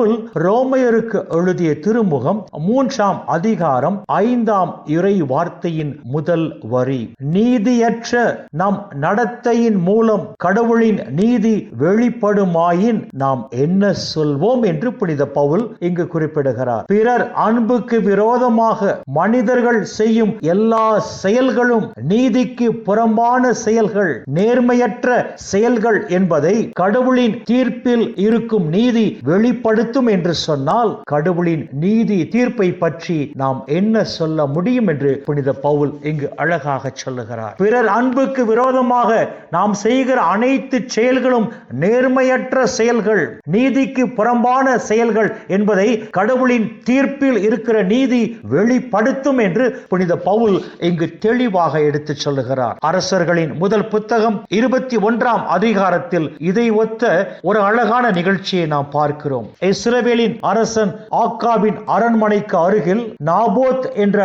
பவுல் ரோமையருக்கு எழுதிய திருமுகம் மூன்றாம் அதிகாரம் ஐந்தாம் இறை வார்த்தையின் முதல் வரி. நீதியற்ற நம் நடத்தையின் மூலம் கடவுளின் நீதி வெளிப்படுமாயின் நாம் என்ன சொல்வோம்? என்று புனித பவுல் இங்கு குறிப்பிடுகிறார். பிறர் அன்புக்கு விரோதமாக மனிதர்கள் செய்யும் எல்லா செயல்களும் நீதிக்கு புறம்பான செயல்கள் நேர்மையற்ற செயல்கள் என்பதை கடவுளின் தீர்ப்பில் இருக்கும் நீதி வெளிப்படுத்த வெளிப்படுத்தும் என்று சொன்னால் கடவுளின் நீதி தீர்ப்பை பற்றி நாம் என்ன சொல்ல முடியும் என்று புனித பவுல் இங்கு அழகாக சொல்லுகிறார். பிறர் அன்புக்கு விரோதமாக நாம் செய்கிற அனைத்து செயல்களும் நேர்மையற்ற செயல்கள் நீதிக்கு புறம்பான செயல்கள் என்பதை கடவுளின் தீர்ப்பில் இருக்கிற நீதி வெளிப்படுத்தும் என்று புனித பவுல் இங்கு தெளிவாக எடுத்து சொல்லுகிறார். அரசர்களின் முதல் புத்தகம் இருபத்தி ஒன்றாம் அதிகாரத்தில் இதை ஒத்த ஒரு அழகான நிகழ்ச்சியை நாம் பார்க்கிறோம். இஸ்ரவேலின் அரசன் ஆக்காவின் அரண்மனைக்கு அருகில் நாபோத் என்ற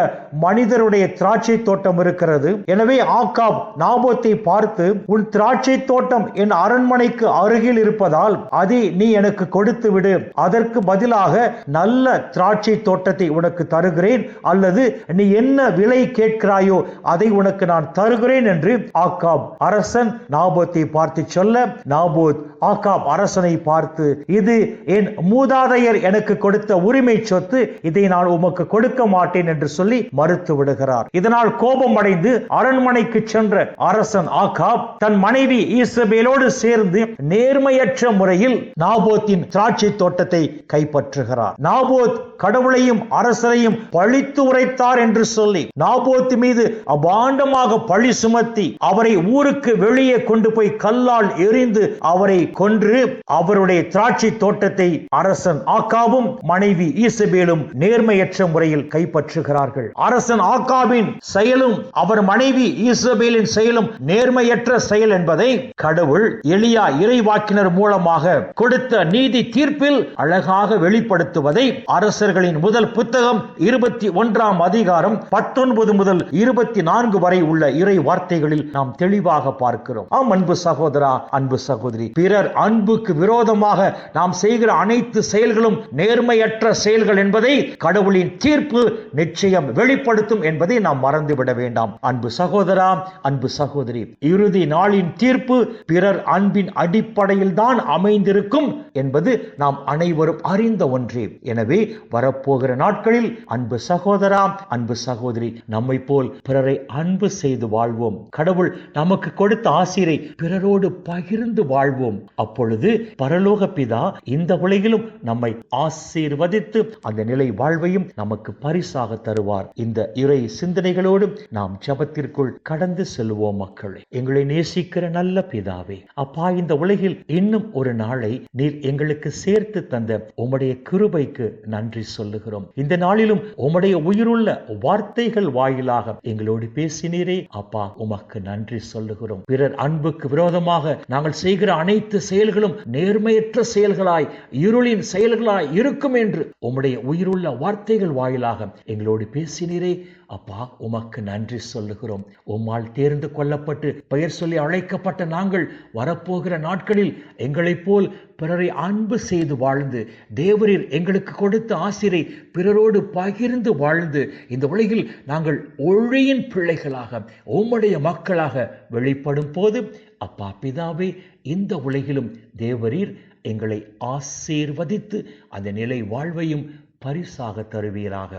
மனிதருடைய திராட்சை தோட்டம் இருக்கிறது. எனவே ஆக்காப் நாபோத்தை பார்த்து உன் திராட்சை தோட்டம் என் அரண்மனைக்கு அருகில் இருப்பதால் அதை நீ எனக்கு கொடுத்து விடு. அதற்கு பதிலாக நல்ல திராட்சை தோட்டத்தை உனக்கு தருகிறேன். அல்லது நீ என்ன விலை கேட்கிறாயோ அதை உனக்கு நான் தருகிறேன் என்று ஆக்காப் அரசன் நாபோத்தை பார்த்து சொல்ல நாபோத் ஆக்காப் அரசனை பார்த்து இது என் மூதாதையர் எனக்கு கொடுத்த உரிமை சொத்து இதை நான் உமக்கு கொடுக்க மாட்டேன் என்று சொல்லி மறுத்து விடுகிறார். இதனால் கோபம் அடைந்து அரண்மனைக்கு சென்ற அரசன் ஆகாப் தன் மனைவி ஈசபேலோடு சேர்ந்து நேர்மையற்ற முறையில் நாபோத்தின் திராட்சை தோட்டத்தை கைப்பற்றுகிறார். நாபோத் கடவுளையும் அரசரையும் பழித்து உரைத்தார் என்று சொல்லி நாபோத் மீது அபாண்டமாக பழி சுமத்தி அவரை ஊருக்கு வெளியே கொண்டு போய் கல்லால் எரிந்து அவரை கொன்று அவருடைய திராட்சை தோட்டத்தை அரசன் ஆக்காவும் மனைவி ஈசபேலும் நேர்மையற்ற முறையில் கைப்பற்றுகிறார்கள். அரசன் ஆக்காவின் செயலும் அவர் மனைவி ஈசபேலின் செயலும் நேர்மையற்ற செயல் என்பதை கடவுள் எளியா இறைவாக்கினர் மூலமாக கொடுத்த நீதி தீர்ப்பில் அழகாக வெளிப்படுத்துவதை அரசர்களின் முதல் புத்தகம் இருபத்தி ஒன்றாம் அதிகாரம் பத்தொன்பது முதல் இருபத்தி நான்கு வரை உள்ள இறை வார்த்தைகளில் நாம் தெளிவாக பார்க்கிறோம். ஆம் அன்பு சகோதரா அன்பு சகோதரி பிறர் அன்புக்கு விரோதமாக நாம் செய்கிற அனைத்து செயல்களும் நேர்மையற்ற செயல்கள் என்பதை கடவுளின் தீர்ப்பு நிச்சயம் வெளி வெளிப்படுத்தும் என்பதை நாம் மறந்துவிட வேண்டாம். அன்பு சகோதரா அன்பு சகோதரி இறுதி நாளின் தீர்ப்பு பிறர் அன்பின் அடிப்படையில் தான் அமைந்திருக்கும் என்பது நாம் அனைவரும் அறிந்த ஒன்றே. எனவே வரப்போகிற நாட்களில் அன்பு சகோதரா அன்பு சகோதரி நம்மை போல் பிறரை அன்பு செய்து வாழ்வோம். கடவுள் நமக்கு கொடுத்த ஆசிரை பிறரோடு பகிர்ந்து வாழ்வோம். அப்பொழுது பரலோக பிதா இந்த உலகிலும் நம்மை ஆசீர்வதித்து அந்த நிலை வாழ்வையும் நமக்கு பரிசாக தருவார். இந்த இறை சிந்தனைகளோடு நாம் ஜபத்திற்குள் கடந்து செல்வோம் மக்களே. எங்களை நேசிக்கிற நல்ல பிதாவே அப்பா இந்த உலகில் இன்னும் ஒரு நாளை நீர் எங்களுக்கு சேர்த்து தந்த உம்முடைய கிருபைக்கு நன்றி சொல்லுகிறோம். இந்த நாளிலும் உம்முடைய உயிருள்ள வார்த்தைகள் வாயிலாக எங்களோடு பேசினீரே அப்பா உமக்கு நன்றி சொல்லுகிறோம். பிறர் அன்புக்கு விரோதமாக நாங்கள் செய்கிற அனைத்து செயல்களும் நேர்மையற்ற செயல்களாய் இருளின் செயல்களாய் இருக்கும் என்று உம்முடைய உயிருள்ள வார்த்தைகள் வாயிலாக எங்களோடு பேசினீர். அப்பா உமக்கு நன்றி சொல்லுகிறோம். உம்மால் தேர்ந்து கொள்ளப்பட்டு பெயர் சொல்லி அழைக்கப்பட்ட நாங்கள் வரப்போகிற நாட்களில் எங்களைப் போல் பிறரை அன்பு செய்து வாழ்ந்து தேவரீர் எங்களுக்கு கொடுத்த ஆசிரை பிறரோடு பகிர்ந்து வாழ்ந்து இந்த உலகில் நாங்கள் ஒழியின் பிள்ளைகளாக உம்முடைய மக்களாக வெளிப்படும் போது அப்பா பிதாவே இந்த உலகிலும் தேவரீர் எங்களை ஆசீர்வதித்து அந்த நிலை வாழ்வையும் பரிசாக தருவீராக.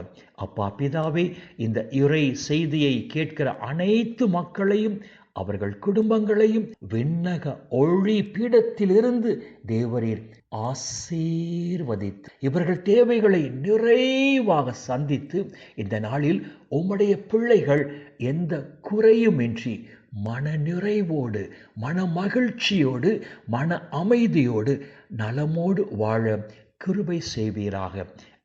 அப்பா பிதாவே இந்த இறை செய்தியை கேட்கிற அனைத்து மக்களையும் அவர்கள் குடும்பங்களையும் விண்ணக ஒளி பீடத்திலிருந்து தேவரீர் ஆசீர்வதித்து இவர்கள் தேவைகளை நிறைவாக சந்தித்து இந்த நாளில் உம்முடைய பிள்ளைகள் எந்த குறையுமின்றி மன நிறைவோடு மன மகிழ்ச்சியோடு மன அமைதியோடு நலமோடு வாழ கிருபை செய்வீராக.